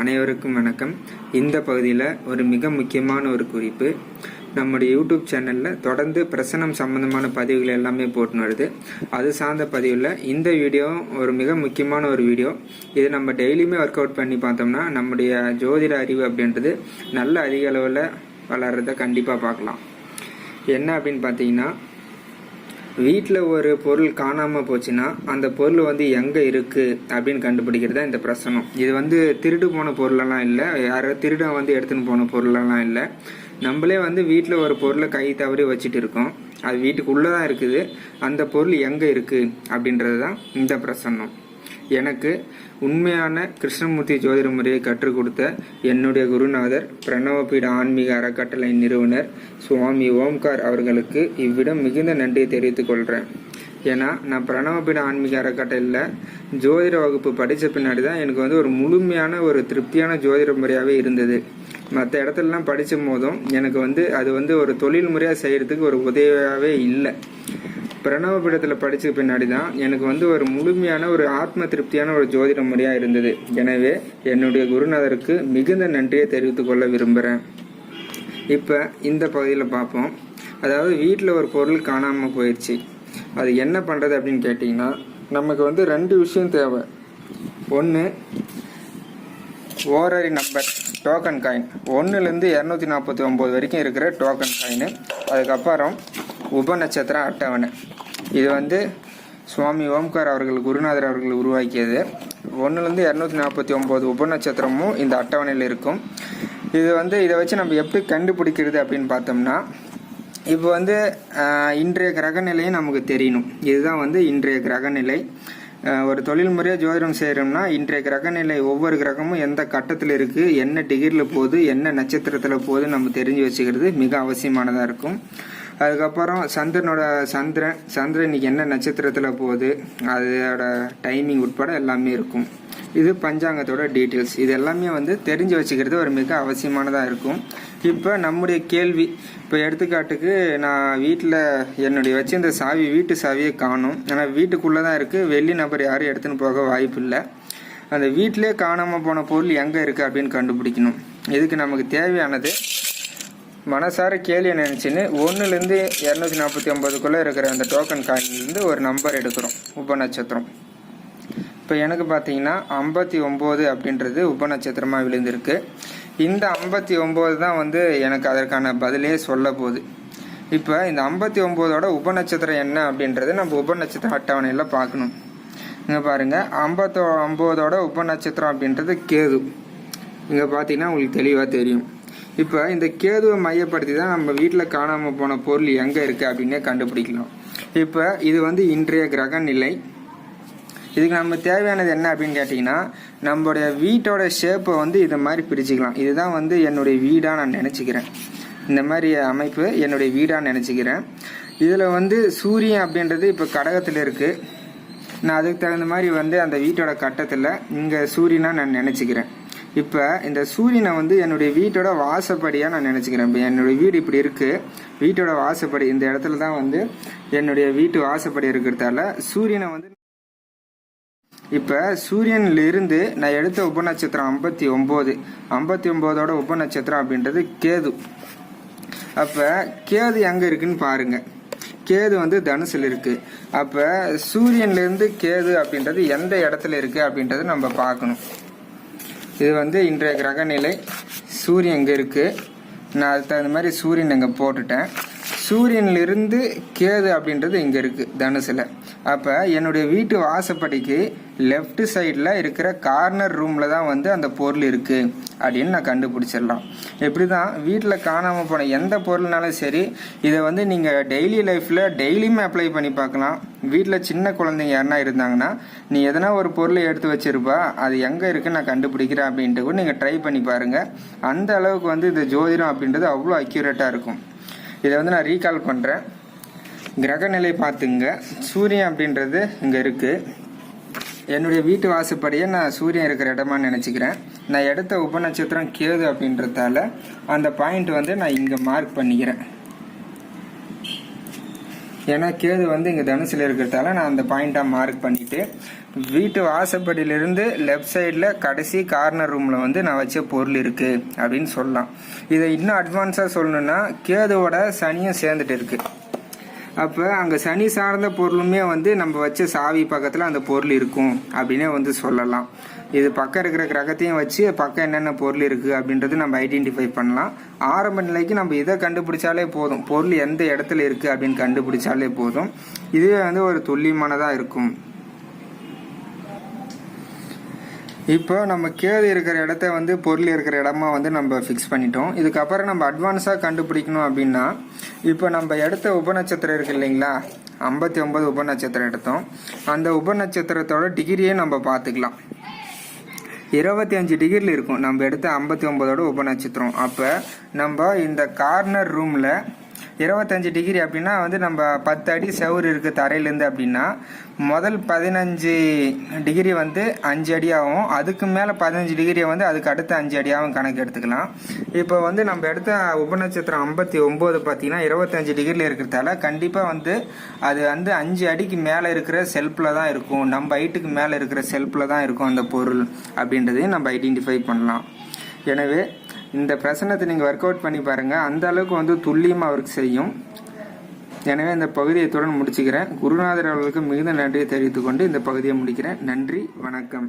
அனைவருக்கும் வணக்கம். இந்த பகுதியில் ஒரு மிக முக்கியமான ஒரு குறிப்பு. நம்முடைய யூடியூப் சேனலில் தொடர்ந்து பிரசனம் சம்பந்தமான பதிவுகள் எல்லாமே போட்டுன்னு வருது. அது சார்ந்த பதிவில் இந்த வீடியோ ஒரு மிக முக்கியமான ஒரு வீடியோ. இது நம்ம டெய்லியுமே ஒர்க் அவுட் பண்ணி பார்த்தோம்னா நம்முடைய ஜோதிட அறிவு அப்படின்றது நல்ல அதிக அளவில் வளர்கிறத கண்டிப்பாக பார்க்கலாம். என்ன அப்படின்னு பார்த்தீங்கன்னா வீட்டில் ஒரு பொருள் காணாமல் போச்சுன்னா அந்த பொருள் வந்து எங்கே இருக்குது அப்படின்னு கண்டுபிடிக்கிறது தான் இந்த பிரசனம். இது வந்து திருடு போன பொருளெல்லாம் இல்லை. யாரோ திருடன் வந்து எடுத்துன்னு போன பொருளெல்லாம் இல்லை. நம்மளே வந்து வீட்டில் ஒரு பொருளை கை தவறி வச்சுட்டு இருக்கோம். அது வீட்டுக்குள்ளே தான் இருக்குது. அந்த பொருள் எங்கே இருக்குது அப்படின்றது தான் இந்த பிரசன்னம் எனக்கு உண்மையான கிருஷ்ணமூர்த்தி ஜோதிட முறையை கற்றுக் கொடுத்த என்னுடைய குருநாதர் பிரணவபீட ஆன்மீக அறக்கட்டளை நிறுவனர் சுவாமி ஓம்கார் அவர்களுக்கு இவ்விடம் மிகுந்த நன்றியை தெரிவித்துக் கொள்கிறேன் ஏன்னா நான் பிரணவபீட ஆன்மீக அறக்கட்டளையில் ஜோதிட வகுப்பு படித்த பின்னாடி தான் எனக்கு வந்து ஒரு முழுமையான ஒரு திருப்தியான ஜோதிட முறையாகவே இருந்தது. மற்ற இடத்துலலாம் படித்த போதும் எனக்கு வந்து அது வந்து ஒரு தொழில் முறையாக செய்கிறதுக்கு ஒரு உதவியாகவே இல்லை. பிரணவபீடத்தில் படித்த பின்னாடி தான் எனக்கு வந்து ஒரு முழுமையான ஒரு ஆத்ம திருப்தியான ஒரு ஜோதிட முறையாக இருந்தது. எனவே என்னுடைய குருநாதருக்கு மிகுந்த நன்றியை தெரிவித்துக் கொள்ள விரும்புகிறேன் இப்போ இந்த பகுதியில் பார்ப்போம். அதாவது வீட்டில் ஒரு பொருள் காணாமல் போயிடுச்சு அது என்ன பண்ணுறது அப்படின்னு கேட்டிங்கன்னா நமக்கு வந்து ரெண்டு விஷயம் தேவை. ஒன்று ஓரரி நம்பர் டோக்கன் காயின் ஒன்றுலேருந்து இரநூத்தி நாற்பத்தி ஒம்பது வரைக்கும் இருக்கிற டோக்கன் காயின் அதுக்கப்புறம் உப நட்சத்திர அட்டவணை. இது வந்து சுவாமி ஓம்கார் அவர்கள் குருநாதர் அவர்கள் உருவாக்கியது. ஒன்றுலேருந்து இரநூத்தி நாற்பத்தி ஒம்பது உப நட்சத்திரமும் இந்த அட்டவணையில் இருக்கும். இது வந்து இதை வச்சு நம்ம எப்படி கண்டுபிடிக்கிறது அப்படின்னு பார்த்தோம்னா இப்போ வந்து இன்றைய கிரகநிலையும் நமக்கு தெரியணும். இதுதான் வந்து இன்றைய கிரகநிலை. ஒரு தொழில் முறையாக ஜோதிடம் செய்கிறோம்னா இன்றைய கிரகநிலை ஒவ்வொரு கிரகமும் எந்த கட்டத்தில் இருக்குது என்ன டிகிரியில் போகுது என்ன நட்சத்திரத்தில் போகுது நம்ம தெரிஞ்சு வச்சுக்கிறது மிக அவசியமானதாக இருக்கும். அதுக்கப்புறம் சந்திரனோட சந்திரன் சந்திரன் இன்னைக்கு என்ன நட்சத்திரத்தில் போகுது அதோட டைமிங் உட்பட எல்லாமே இருக்கும். இது பஞ்சாங்கத்தோட டீட்டெயில்ஸ் இது எல்லாமே வந்து தெரிஞ்சு வச்சுக்கிறது ஒரு மிக அவசியமானதாக இருக்கும். இப்போ நம்முடைய கேள்வி இப்போ எடுத்துக்காட்டுக்கு நான் வீட்டில் என்னுடைய வச்சிருந்த சாவி வீட்டு சாவியை காணும். ஆனால் வீட்டுக்குள்ளே தான் இருக்குது வெளி நபர் யாரும் எடுத்துன்னு போக வாய்ப்பு இல்லை அந்த வீட்டிலே காணாமல் போன பொருள் எங்கே இருக்குது அப்படின்னு கண்டுபிடிக்கணும். இதுக்கு நமக்கு தேவையானது மனசார கேள்வி நினச்சின்னு ஒன்றுலேருந்து இரநூத்தி நாற்பத்தி ஒம்பதுக்குள்ளே இருக்கிற அந்த டோக்கன் காயின்லேருந்து ஒரு நம்பர் எடுக்கிறோம் உபநட்சத்திரம். இப்போ எனக்கு பார்த்தீங்கன்னா ஐம்பத்தி ஒம்பது அப்படின்றது உபநட்சத்திரமாக விழுந்திருக்கு. இந்த ஐம்பத்தி ஒம்பது தான் வந்து எனக்கு அதற்கான பதிலே சொல்ல போகுது. இப்போ இந்த ஐம்பத்தி ஒம்போதோட உபநட்சத்திரம் என்ன அப்படின்றது நம்ம உபநட்சத்திர அட்டவணையில் பார்க்கணும். இங்கே பாருங்கள் ஐம்பத்தோ ஐம்பதோட உபநட்சத்திரம் அப்படின்றது கேது. இங்கே பார்த்தீங்கன்னா உங்களுக்கு தெளிவாக தெரியும். இப்போ இந்த கேதுவை மையப்படுத்தி தான் நம்ம வீட்டில் காணாமல் போன பொருள் எங்கே இருக்குது அப்படின்னே கண்டுபிடிக்கலாம். இப்போ இது வந்து இன்றைய கிரக நிலை. இதுக்கு நம்ம தேவையானது என்ன அப்படின்னு கேட்டிங்கன்னா நம்மளுடைய வீட்டோட ஷேப்பை வந்து இதை மாதிரி பிரிச்சுக்கலாம். இதுதான் வந்து என்னுடைய வீடாக நான் நினச்சிக்கிறேன். இந்த மாதிரி அமைப்பு என்னுடைய வீடாக நினச்சிக்கிறேன். இதில் வந்து சூரியன் அப்படின்றது இப்போ கடகத்தில் இருக்குது நான் அதுக்கு தகுந்த மாதிரி வந்து அந்த வீட்டோட கட்டத்தில் இங்கே சூரியனாக நான் நினச்சிக்கிறேன். இப்போ இந்த சூரியனை வந்து என்னுடைய வீட்டோட வாசப்படியாக நான் நினச்சிக்கிறேன். இப்போ என்னுடைய வீடு இப்படி இருக்குது வீட்டோட வாசப்படி இந்த இடத்துல தான் வந்து என்னுடைய வீட்டு வாசப்படி இருக்கிறதால சூரியனை வந்து இப்போ சூரியன்லேருந்து நான் எடுத்த உபநட்சத்திரம் ஐம்பத்தி ஒம்பது. ஐம்பத்தி ஒம்போதோட உபநட்சத்திரம் அப்படின்றது கேது. அப்போ கேது எங்கே இருக்குன்னு பாருங்கள் கேது வந்து தனுசில் இருக்கு. அப்போ சூரியன்லேருந்து கேது அப்படின்றது எந்த இடத்துல இருக்குது அப்படின்றது நம்ம பார்க்கணும். இது வந்து இன்றைய கிரகநிலை. சூரியன் இங்கே இருக்குது நான் அதுக்கு தகுந்த மாதிரி சூரியன் இங்கே போட்டுட்டேன். சூரியனிலிருந்து கேது அப்படின்றது இங்கே இருக்கு தனுசில். அப்போ என்னுடைய வீட்டு வாசப்படிக்கு லெஃப்ட் சைடில் இருக்கிற கார்னர் ரூமில் தான் வந்து அந்த பொருள் இருக்கு அப்படின்னு நான் கண்டுபிடிச்சிடலாம். எப்படி தான் வீட்டில் காணாமல் போன எந்த பொருள்னாலும் சரி இதை வந்து நீங்கள் டெய்லி லைஃப்பில் டெய்லியுமே அப்ளை பண்ணி பார்க்கலாம். வீட்டில் சின்ன குழந்தைங்க யாருனா இருந்தாங்கன்னா நீ எதனா ஒரு பொருளை எடுத்து வச்சிருப்பா அது எங்கே இருக்குன்னு நான் கண்டுபிடிக்கிறேன் அப்படின்ட்டு கூட நீங்கள் ட்ரை பண்ணி பாருங்கள் அந்த அளவுக்கு வந்து இந்த ஜோதிடம் அப்படின்றது அவ்வளோ அக்யூரேட்டாக இருக்கும். இதை வந்து நான் ரீகால் பண்ணுறேன் கிரகநிலை பார்த்துங்க. சூரியன் அப்படின்றது இங்கே இருக்குது என்னுடைய வீட்டு வாசுப்படியே நான் சூரியன் இருக்கிற இடமா நினச்சிக்கிறேன். நான் எடுத்த உபநட்சத்திரம் கேது அப்படின்றதால அந்த பாயிண்ட் வந்து நான் இங்கே மார்க் பண்ணிக்கிறேன். ஏன்னா கேது வந்து இங்கே தனுசில் இருக்கிறதால நான் அந்த பாயிண்ட்டாக மார்க் பண்ணிவிட்டு வீட்டு வாசப்படியிலிருந்து லெஃப்ட் சைடில் கடைசி கார்னர் ரூமில் வந்து நான் வச்ச பொருள் இருக்குது அப்படின்னு சொல்லலாம். இதை இன்னும் அட்வான்ஸாக சொல்லணுன்னா கேதுவோட சனியும் சேர்ந்துட்டு இருக்குது அப்போ அங்கே சனி சார்ந்த பொருளுமே வந்து நம்ம வச்ச சாவி பக்கத்தில் அந்த பொருள் இருக்கும் அப்படின்னே வந்து சொல்லலாம். இது பக்கம் இருக்கிற கிரகத்தையும் வச்சு பக்கம் என்னென்ன பொருள் இருக்குது அப்படின்றது நம்ம ஐடென்டிஃபை பண்ணலாம். ஆரம்ப நிலைக்கு நம்ம இதை கண்டுபிடிச்சாலே போதும். பொருள் எந்த இடத்துல இருக்குது அப்படின்னு கண்டுபிடிச்சாலே போதும். இதுவே வந்து ஒரு துல்லியமானதாக இருக்கும். இப்போ நம்ம கேது இருக்கிற இடத்த வந்து பொருள் இருக்கிற இடமா வந்து நம்ம ஃபிக்ஸ் பண்ணிட்டோம். இதுக்கப்புறம் நம்ம அட்வான்ஸாக கண்டுபிடிக்கணும் அப்படின்னா இப்போ நம்ம எடுத்த உபநட்சத்திரம் இருக்கு இல்லைங்களா? ஐம்பத்தி ஒன்பது உபநட்சத்திரம் எடுத்தோம். அந்த உபநட்சத்திரத்தோட டிகிரியே நம்ம பார்த்துக்கலாம். இருபத்தி அஞ்சு டிகிரியில் இருக்கும். நம்ம எடுத்த ஐம்பத்தி ஒன்பதோட உபநட்சத்திரம். அப்போ நம்ம இந்த கார்னர் ரூமில் இருபத்தஞ்சி டிகிரி அப்படின்னா வந்து நம்ம பத்து அடி செவரு இருக்குது தரையிலேருந்து அப்படின்னா முதல் பதினஞ்சு டிகிரி வந்து அஞ்சு அடியாகவும் அதுக்கு மேலே பதினஞ்சு டிகிரியை வந்து அதுக்கு அடுத்த அஞ்சு அடியாகவும் கணக்கு எடுத்துக்கலாம். இப்போ வந்து நம்ம எடுத்த உபநட்சத்திரம் ஐம்பத்தி ஒம்பது பார்த்தீங்கன்னா இருபத்தஞ்சு டிகிரியில் இருக்கிறதால கண்டிப்பாக வந்து அது வந்து அஞ்சு அடிக்கு மேலே இருக்கிற செல்ஃபில் தான் இருக்கும். நம்ம ஹைட்டுக்கு மேலே இருக்கிற செல்ஃபில் தான் இருக்கும் அந்த பொருள் அப்படின்றதையும் நம்ம ஐடென்டிஃபை பண்ணலாம். எனவே இந்த பிரசனத்தை நீங்கள் ஒர்க் அவுட் பண்ணி பாருங்கள் அந்த அளவுக்கு வந்து துல்லியமாக அவருக்கு செய்யும். எனவே இந்த பகுதியை தொடர்ந்து முடிச்சுக்கிறேன். குருநாதர் அவர்களுக்கு மிகுந்த நன்றியை தெரிவித்துக்கொண்டு இந்த பகுதியை முடிக்கிறேன். நன்றி வணக்கம்.